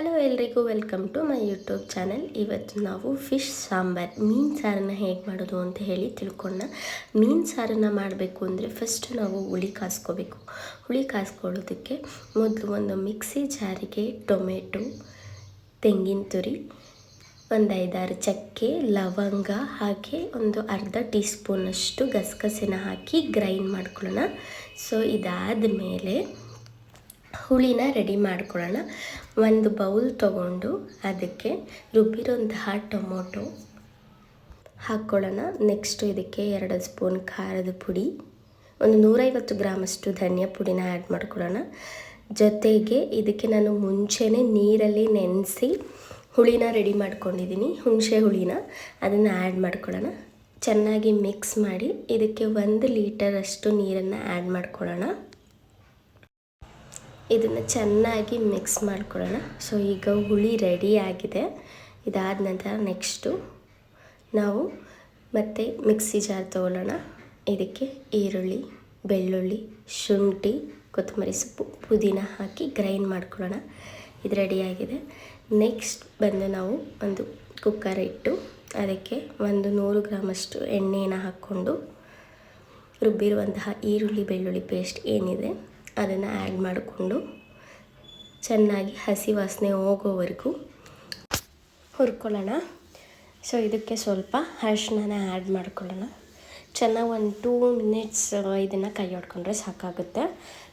Hello ಎಲ್ರಿಗೂ welcome to my YouTube channel. ಇವತ್ತು ನಾವು ಫಿಶ್ ಸಾಂಬಾರ್, ಮೀನು ಸಾರನ್ನು ಹೇಗೆ ಮಾಡೋದು ಅಂತ ಹೇಳಿ ತಿಳ್ಕೊಂಡ ಮೀನು ಸಾರನ್ನು ಮಾಡಬೇಕು ಅಂದರೆ ಫಸ್ಟ್ ನಾವು ಹುಳಿ ಕಾಸ್ಕೋಬೇಕು. ಹುಳಿ ಕಾಸ್ಕೊಳ್ಳೋದಕ್ಕೆ ಮೊದಲು ಒಂದು ಮಿಕ್ಸಿ ಜಾರಿಗೆ ಟೊಮೆಟೊ, ತೆಂಗಿನ ತುರಿ, ಒಂದು ಐದಾರು ಚಕ್ಕೆ, ಲವಂಗ, ಹಾಗೆ ಒಂದು ಅರ್ಧ ಟೀ ಸ್ಪೂನಷ್ಟು ಗಸಗಸೆನ ಹಾಕಿ ಗ್ರೈಂಡ್ ಮಾಡ್ಕೊಳ್ಳೋಣ. ಸೊ ಇದಾದ ಮೇಲೆ ಹುಳಿನ ರೆಡಿ ಮಾಡ್ಕೊಳ್ಳೋಣ. ಒಂದು ಬೌಲ್ ತಗೊಂಡು ಅದಕ್ಕೆ ರುಬ್ಬಿರೋಂತಹ ಟೊಮೊಟೊ ಹಾಕ್ಕೊಳ್ಳೋಣ. ನೆಕ್ಸ್ಟು ಇದಕ್ಕೆ ಎರಡು ಸ್ಪೂನ್ ಖಾರದ ಪುಡಿ, ಒಂದು ನೂರೈವತ್ತು ಗ್ರಾಮಷ್ಟು ಧನಿಯಾ ಪುಡಿನ ಆ್ಯಡ್ ಮಾಡ್ಕೊಳ್ಳೋಣ. ಜೊತೆಗೆ ಇದಕ್ಕೆ ನಾನು ಮುಂಚೆನೇ ನೀರಲ್ಲಿ ನೆನೆಸಿ ಹುಳಿನ ರೆಡಿ ಮಾಡ್ಕೊಂಡಿದ್ದೀನಿ, ಹುಣಸೆ ಹುಳಿನ. ಅದನ್ನು ಆ್ಯಡ್ ಮಾಡ್ಕೊಳ್ಳೋಣ. ಚೆನ್ನಾಗಿ ಮಿಕ್ಸ್ ಮಾಡಿ ಇದಕ್ಕೆ ಒಂದು ಲೀಟರಷ್ಟು ನೀರನ್ನು ಆ್ಯಡ್ ಮಾಡ್ಕೊಳ್ಳೋಣ. ಇದನ್ನು ಚೆನ್ನಾಗಿ ಮಿಕ್ಸ್ ಮಾಡ್ಕೊಳ್ಳೋಣ. ಸೊ ಈಗ ಹುಳಿ ರೆಡಿ ಆಗಿದೆ. ಇದಾದ ನಂತರ ನೆಕ್ಸ್ಟು ನಾವು ಮತ್ತೆ ಮಿಕ್ಸಿ ಜಾರ್ ತೊಗೊಳ್ಳೋಣ. ಇದಕ್ಕೆ ಈರುಳ್ಳಿ, ಬೆಳ್ಳುಳ್ಳಿ, ಶುಂಠಿ, ಕೊತ್ತಂಬರಿ ಸೊಪ್ಪು, ಪುದೀನ ಹಾಕಿ ಗ್ರೈಂಡ್ ಮಾಡ್ಕೊಳ್ಳೋಣ. ಇದು ರೆಡಿಯಾಗಿದೆ ನೆಕ್ಸ್ಟ್ ಬಂದು ನಾವು ಒಂದು ಕುಕ್ಕರ್ ಇಟ್ಟು ಅದಕ್ಕೆ ಒಂದು ನೂರು ಗ್ರಾಮಷ್ಟು ಎಣ್ಣೆಯನ್ನು ಹಾಕ್ಕೊಂಡು ರುಬ್ಬಿರುವಂತಹ ಈರುಳ್ಳಿ, ಬೆಳ್ಳುಳ್ಳಿ ಪೇಸ್ಟ್ ಏನಿದೆ ಅದನ್ನು ಆ್ಯಡ್ ಮಾಡಿಕೊಂಡು ಚೆನ್ನಾಗಿ ಹಸಿ ವಾಸನೆ ಹೋಗೋವರೆಗೂ ಹುರ್ಕೊಳ್ಳೋಣ. ಸೊ ಇದಕ್ಕೆ ಸ್ವಲ್ಪ ಅರಿಶಿನ ಆ್ಯಡ್ ಮಾಡ್ಕೊಳ್ಳೋಣ. ಚೆನ್ನಾಗಿ ಒಂದು ಟೂ ಮಿನಿಟ್ಸ್ ಇದನ್ನು ಕೈ ಹೊಡ್ಕೊಂಡ್ರೆ ಸಾಕಾಗುತ್ತೆ.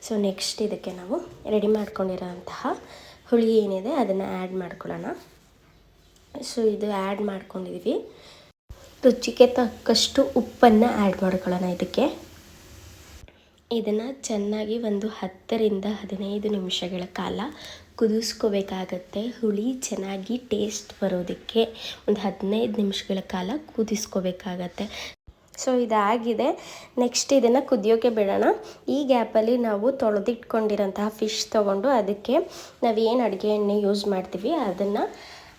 ಸೊ ನೆಕ್ಸ್ಟ್ ಇದಕ್ಕೆ ನಾವು ರೆಡಿ ಮಾಡ್ಕೊಂಡಿರೋಂತಹ ಹುಳಿ ಏನಿದೆ ಅದನ್ನು ಆ್ಯಡ್ ಮಾಡ್ಕೊಳ್ಳೋಣ. ಸೊ ಇದು ಆ್ಯಡ್ ಮಾಡ್ಕೊಂಡಿದ್ವಿ. ರುಚಿಗೆ ತಕ್ಕಷ್ಟು ಉಪ್ಪನ್ನು ಆ್ಯಡ್ ಮಾಡ್ಕೊಳ್ಳೋಣ ಇದಕ್ಕೆ. ಇದನ್ನು ಚೆನ್ನಾಗಿ ಒಂದು ಹತ್ತರಿಂದ ಹದಿನೈದು ನಿಮಿಷಗಳ ಕಾಲ ಕುದಿಸ್ಕೋಬೇಕಾಗತ್ತೆ. ಹುಳಿ ಚೆನ್ನಾಗಿ ಟೇಸ್ಟ್ ಬರೋದಕ್ಕೆ ಒಂದು ಹದಿನೈದು ನಿಮಿಷಗಳ ಕಾಲ ಕುದಿಸ್ಕೋಬೇಕಾಗತ್ತೆ. ಸೊ ಇದಾಗಿದೆ. ನೆಕ್ಸ್ಟ್ ಇದನ್ನು ಕುದಿಯೋಕೆ ಬಿಡೋಣ. ಈ ಗ್ಯಾಪಲ್ಲಿ ನಾವು ತೊಳೆದಿಟ್ಕೊಂಡಿರೋಂತಹ ಫಿಶ್ ತೊಗೊಂಡು ಅದಕ್ಕೆ ನಾವೇನು ಅಡುಗೆ ಎಣ್ಣೆ ಯೂಸ್ ಮಾಡ್ತೀವಿ, ಅದನ್ನು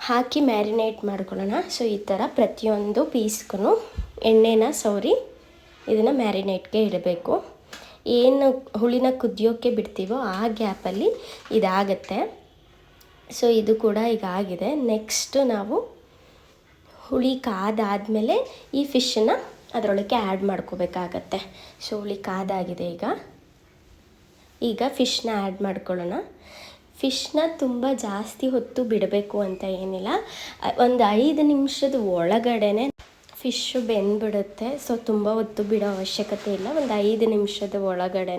ಹಾಕಿ ಮ್ಯಾರಿನೇಟ್ ಮಾಡ್ಕೊಳ್ಳೋಣ. ಸೊ ಈ ಥರ ಪ್ರತಿಯೊಂದು ಪೀಸ್ಗೂ ಎಣ್ಣೆನ ಸೌರಿ ಇದನ್ನು ಮ್ಯಾರಿನೇಟ್ಗೆ ಇಡಬೇಕು. ಏನು ಹುಳಿನ ಕುದಿಯೋಕ್ಕೆ ಬಿಡ್ತೀವೋ ಆ ಗ್ಯಾಪಲ್ಲಿ ಇದಾಗತ್ತೆ. ಸೊ ಇದು ಕೂಡ ಈಗ ಆಗಿದೆ. ನೆಕ್ಸ್ಟು ನಾವು ಹುಳಿ ಕಾದಾದಮೇಲೆ ಈ ಫಿಶನ್ನು ಅದರೊಳಗೆ ಆ್ಯಡ್ ಮಾಡ್ಕೋಬೇಕಾಗತ್ತೆ. ಸೊ ಹುಳಿ ಕಾದಾಗಿದೆ ಈಗ. ಈಗ ಫಿಶ್ನ ಆ್ಯಡ್ ಮಾಡ್ಕೊಳ್ಳೋಣ. ಫಿಶ್ನ ತುಂಬ ಜಾಸ್ತಿ ಹೊತ್ತು ಬಿಡಬೇಕು ಅಂತ ಏನಿಲ್ಲ. ಒಂದು ಐದು ನಿಮಿಷದ ಒಳಗಡೆನೆ ಫಿಶ್ಶು ಬೆಂದ್ಬಿಡುತ್ತೆ. ಸೊ, ತುಂಬ ಹೊತ್ತು ಬಿಡೋ ಅವಶ್ಯಕತೆ ಇಲ್ಲ. ಒಂದು ಐದು ನಿಮಿಷದ ಒಳಗಡೆ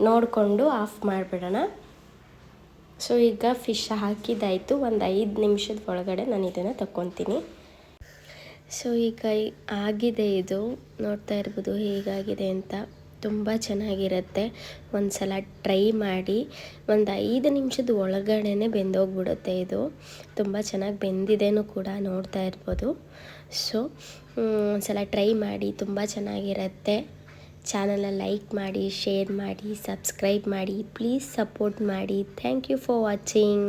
ನೋಡಿಕೊಂಡು ಆಫ್ ಮಾಡಿಬಿಡೋಣ. ಸೊ, ಈಗ ಫಿಶ್ ಹಾಕಿದ್ದಾಯಿತು. ಒಂದು ಐದು ನಿಮಿಷದ ಒಳಗಡೆ ನಾನು ಇದನ್ನು ತಗೊತೀನಿ ಸೊ, ಈಗ ಆಗಿದೆ ಇದು. ನೋಡ್ತಾ ಇರ್ಬೋದು ಹೇಗಾಗಿದೆ ಅಂತ. ತುಂಬ ಚೆನ್ನಾಗಿರುತ್ತೆ. ಒಂದು ಸಲ ಟ್ರೈ ಮಾಡಿ. ಒಂದು ಐದು ನಿಮಿಷದ ಒಳಗಡೆ ಬೆಂದೋಗ್ಬಿಡುತ್ತೆ ಇದು. ತುಂಬ ಚೆನ್ನಾಗಿ ಬೆಂದಿದೆನೂ ಕೂಡ ನೋಡ್ತಾ ಇರ್ಬೋದು. ಸೊ ಒಂದ್ಸಲ ಟ್ರೈ ಮಾಡಿ. ತುಂಬ ಚೆನ್ನಾಗಿರುತ್ತೆ. ಚಾನಲ್ನ ಲೈಕ್ ಮಾಡಿ, ಶೇರ್ ಮಾಡಿ, ಸಬ್ಸ್ಕ್ರೈಬ್ ಮಾಡಿ, ಪ್ಲೀಸ್ ಸಪೋರ್ಟ್ ಮಾಡಿ. Thank you for watching.